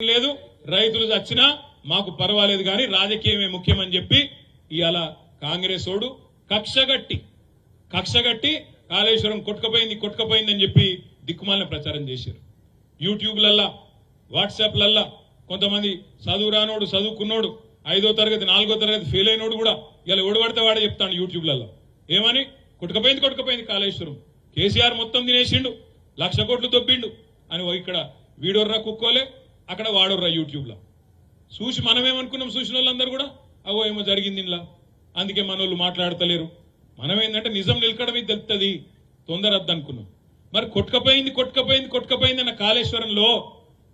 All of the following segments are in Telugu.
లేదు రైతులు చచ్చినా మాకు పర్వాలేదు కానీ రాజకీయమే ముఖ్యమని చెప్పి ఇవాళ కాంగ్రెస్ ఓడు కక్షగట్టి కక్షగట్టి కాళేశ్వరం కొట్టుకపోయింది కొట్టుకపోయింది అని చెప్పి దిక్కుమాలిన ప్రచారం చేశారు. యూట్యూబ్లల్లా వాట్సాప్లల్లా కొంతమంది చదువు రానోడు చదువుకున్నోడు ఐదో తరగతి నాలుగో తరగతి ఫెయిల్ అయినోడు కూడా ఇలా ఓడబడితే వాడే చెప్తాడు యూట్యూబ్లలో ఏమని? కొట్టుకపోయింది కొట్టుకపోయింది కాళేశ్వరం. కేసీఆర్ మొత్తం తినేసిండు లక్ష కోట్లు దొబ్బిండు అని ఓ ఇక్కడ వీడోర్రా కుక్కోలే అక్కడ వాడుర్రా యూట్యూబ్లో. చూసి మనమేమనుకున్నాం? చూసిన వాళ్ళందరూ కూడా అవో ఏమో జరిగింది ఇలా అందుకే మన వాళ్ళు మాట్లాడతలేరు. మనం ఏంటంటే నిజం నిలకడమే తెలుస్తుంది తొందరద్దు అనుకున్నాం మరి కొట్టుకపోయింది కొట్టుకపోయింది కొట్టుకపోయింది అన్న కాళేశ్వరంలో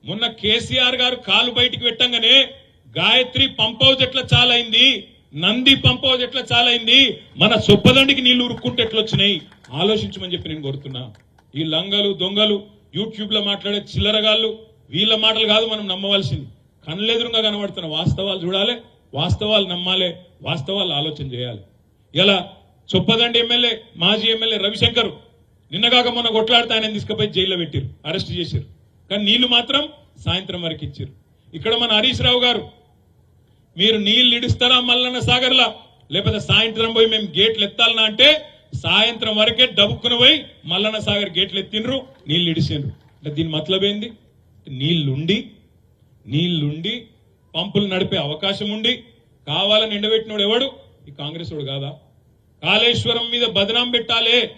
మొన్న కేసీఆర్ గారు కాలు బయటికి పెట్టంగానే గాయత్రి పంప్ హౌస్ ఎట్లా చాలైంది నంది పంప్ హౌస్ ఎట్లా చాలైంది మన సొప్పదండికి నీళ్ళు ఉరుక్కుంటే ఎట్లా వచ్చినాయి ఆలోచించమని చెప్పి నేను కోరుతున్నా. ఈ లంగలు దొంగలు యూట్యూబ్లో మాట్లాడే చిల్లరగాళ్ళు వీళ్ళ మాటలు కాదు మనం నమ్మవలసింది. కళ్ళెదురుగా కనబడుతున్న వాస్తవాలు చూడాలి వాస్తవాలు నమ్మాలి వాస్తవాలు ఆలోచన చేయాలి. ఇలా చొప్పదండి ఎమ్మెల్యే మాజీ ఎమ్మెల్యే రవిశంకర్ నిన్నగాక మొన్న కొట్లాడితే ఆయన తీసుకుపోయి జైల్లో పెట్టారు అరెస్ట్ చేశారు కానీ నీళ్ళు మాత్రం సాయంత్రం వరకు ఇచ్చారు. ఇక్కడ మన హరీష్ రావు గారు మీరు నీళ్ళు ఇడుస్తారా మల్లన్న సాగర్లా? లేకపోతే సాయంత్రం పోయి మేము గేట్లు ఎత్తాలనా అంటే సాయంత్రం వరకే డబ్బుకుని పోయి మల్లన్న సాగర్ గేట్లు ఎత్తిండ్రు నీళ్ళు ఇడిసిండ్రు. అంటే దీని మతలబేంది నీళ్ళుండి నీళ్ళుండి పంపులు నడిపే అవకాశం ఉండి కావాలని ఎండబెట్టినోడు ఎవడు? ఈ కాంగ్రెస్ వాడు కాదా? కాళేశ్వరం మీద బదనాం పెట్టాలే.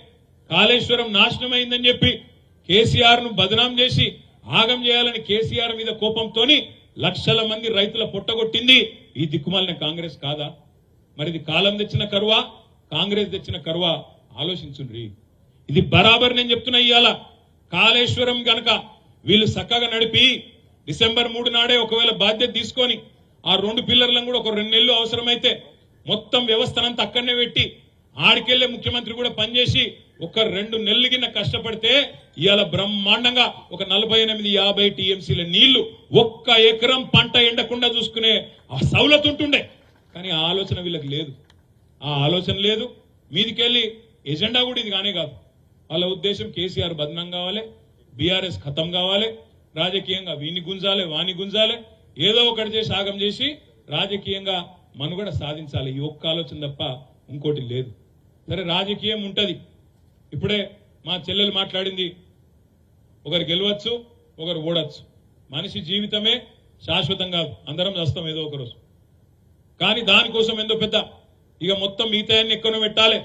కాళేశ్వరం నాశనం అయిందని చెప్పి కేసీఆర్ను బదనాం చేసి ఆగం చేయాలని కేసీఆర్ మీద కోపంతోని లక్షల మంది రైతుల పొట్టగొట్టింది ఈ దిక్కుమాలిన కాంగ్రెస్ కాదా? మరి ఇది కాలం తెచ్చిన కరువా? కాంగ్రెస్ తెచ్చిన కరువా? ఆలోచించుండ్రి. ఇది బరాబర్ నేను చెప్తున్నా ఇవాళ కాళేశ్వరం గనక వీళ్ళు చక్కగా నడిపి డిసెంబర్ మూడు నాడే ఒకవేళ బాధ్యత తీసుకొని ఆ రెండు పిల్లర్లను కూడా ఒక రెండు నెలలు అవసరమైతే మొత్తం వ్యవస్థనంతా అక్కడనే పెట్టి ఆడికెళ్ళే ముఖ్యమంత్రి కూడా పనిచేసి ఒక రెండు నెలలు కింద కష్టపడితే ఇవాళ బ్రహ్మాండంగా ఒక నలభై ఎనిమిది యాభై టీఎంసీల నీళ్ళు ఒక్క ఎకరం పంట ఎండకుండా చూసుకునే ఆ సౌలత్ ఉంటుండే. కానీ ఆ ఆలోచన వీళ్ళకి లేదు. ఆ ఆలోచన లేదు. మీదికెళ్ళి ఎజెండా కూడా ఇది కానే కాదు. వాళ్ళ ఉద్దేశం కేసీఆర్ బదనం కావాలి. బీఆర్ఎస్ ఖతం కావాలి రాజకీయంగా వీని గుంజాలి వాని గుంజాలి ఏదో ఒకటి చేసి ఆగం చేసి రాజకీయంగా మనుగడ సాధించాలి. ఈ ఒక్క ఆలోచన తప్ప ఇంకోటి లేదు. సరే రాజకీయం ఉంటుంది. ఇప్పుడే మా చెల్లెలు మాట్లాడింది ఒకరు గెలవచ్చు ఒకరు ఓడచ్చు. మనిషి జీవితమే శాశ్వతం కాదు. అందరం చేస్తాం ఏదో ఒక రోజు. కానీ దానికోసం ఎంతో పెద్ద ఇక మొత్తం మిగతాయన్ని ఎక్కడో పెట్టాలి.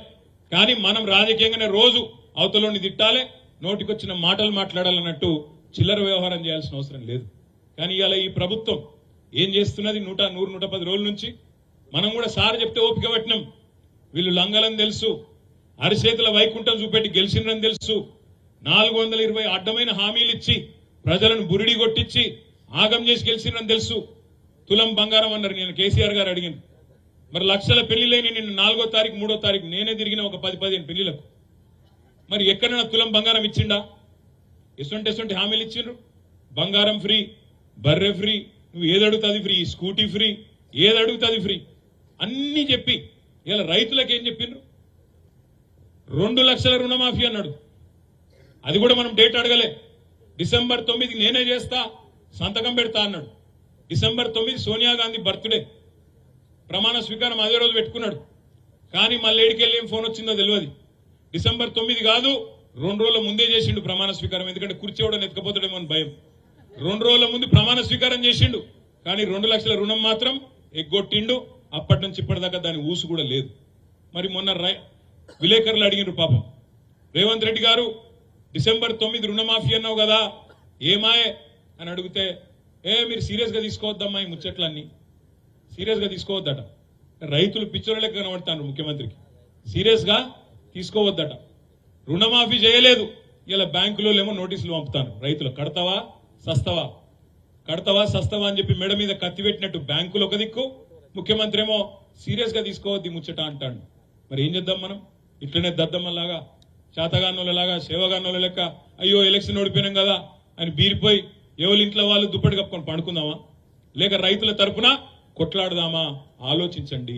కానీ మనం రాజకీయంగానే రోజు అవతలని తిట్టాలి నోటికొచ్చిన మాటలు మాట్లాడాలన్నట్టు చిల్లర వ్యవహారం చేయాల్సిన అవసరం లేదు. కానీ ఇవాళ ఈ ప్రభుత్వం ఏం చేస్తున్నది? నూట నూరు నూట పది రోజుల నుంచి మనం కూడా సార్ చెప్తే ఓపిక పట్టినాం. వీళ్ళు లంగలని తెలుసు అరిచేతుల వైకుంఠం చూపెట్టి గెలిచిండ్రని తెలుసు. నాలుగు వందల ఇరవై అడ్డమైన హామీలు ఇచ్చి ప్రజలను బురిడి కొట్టించి ఆగం చేసి గెలిచిండ్రని తెలుసు. తులం బంగారం అన్నారు నేను కేసీఆర్ గారు అడిగింది. మరి లక్షల పెళ్ళిలైన నిన్ను నాలుగో తారీఖు మూడో తారీఖు నేనే తిరిగిన ఒక పది పదిహేను పెళ్ళిలకు. మరి ఎక్కడైనా తులం బంగారం ఇచ్చిండా? ఎటువంటి ఎటువంటి హామీలు ఇచ్చిండ్రు? బంగారం ఫ్రీ బర్రె ఫ్రీ నువ్వు ఏది అడుగుతుంది ఫ్రీ? స్కూటీ ఫ్రీ ఏది అడుగుతుంది ఫ్రీ? అన్నీ చెప్పి ఇలా రైతులకు ఏం చెప్పిండ్రు? రెండు లక్షల రుణమాఫీ అన్నాడు. అది కూడా మనం డేట్ అడగలే. డిసెంబర్ తొమ్మిది నేనే చేస్తా సంతకం పెడతా అన్నాడు. డిసెంబర్ తొమ్మిది సోనియా గాంధీ బర్త్డే. ప్రమాణ స్వీకారం అదే రోజు పెట్టుకున్నాడు. కానీ మళ్ళీ ఏడికెళ్ళి ఏం ఫోన్ వచ్చిందో తెలియదు. డిసెంబర్ తొమ్మిది కాదు రెండు రోజుల ముందే చేసిండు ప్రమాణ స్వీకారం. ఎందుకంటే కుర్చీ ఎవడని ఎత్తుకపోతాడేమో అని భయం. రెండు రోజుల ముందు ప్రమాణ స్వీకారం చేసిండు కానీ రెండు లక్షల రుణం మాత్రం ఎగ్గొట్టిండు. అప్పటి నుంచి ఇప్పటిదాకా దాని ఊసు కూడా లేదు. మరి మొన్న రై విలేకరులు అడిగినారు పాపం. రేవంత్ రెడ్డి గారు డిసెంబర్ తొమ్మిది రుణమాఫీ అన్నావు కదా ఏమాయే? అని అడిగితే ఏ మీరు సీరియస్గా తీసుకోవద్దమ్మా ఈ ముచ్చట్లన్నీ. సీరియస్గా తీసుకోవద్దట. రైతులు పిచ్చోళ్ళకి కనబడతాను ముఖ్యమంత్రికి. సీరియస్గా తీసుకోవద్దట. రుణమాఫీ చేయలేదు. ఇలా బ్యాంకులో ఏమో నోటీసులు పంపుతాను. రైతులు కడతావా? సస్తవా? కడతావా సస్తవా అని చెప్పి మెడ మీద కత్తి పెట్టినట్టు బ్యాంకులు ఒక దిక్కు ముఖ్యమంత్రి ఏమో సీరియస్గా తీసుకోవద్ది ముచ్చట అంటాడు. మరి ఏం చేద్దాం మనం? ఇట్లనే దద్దమ్మలాగా చేతగానోళ్ళలాగా సేవగానోళ్ళ లెక్క అయ్యో ఎలక్షన్ ఓడిపోయినాం కదా అని బీరిపోయి ఎవరి ఇంట్లో వాళ్ళు దుప్పటి కప్పుకొని పండుకుందామా? లేక రైతుల తరపున కొట్లాడదామా? ఆలోచించండి.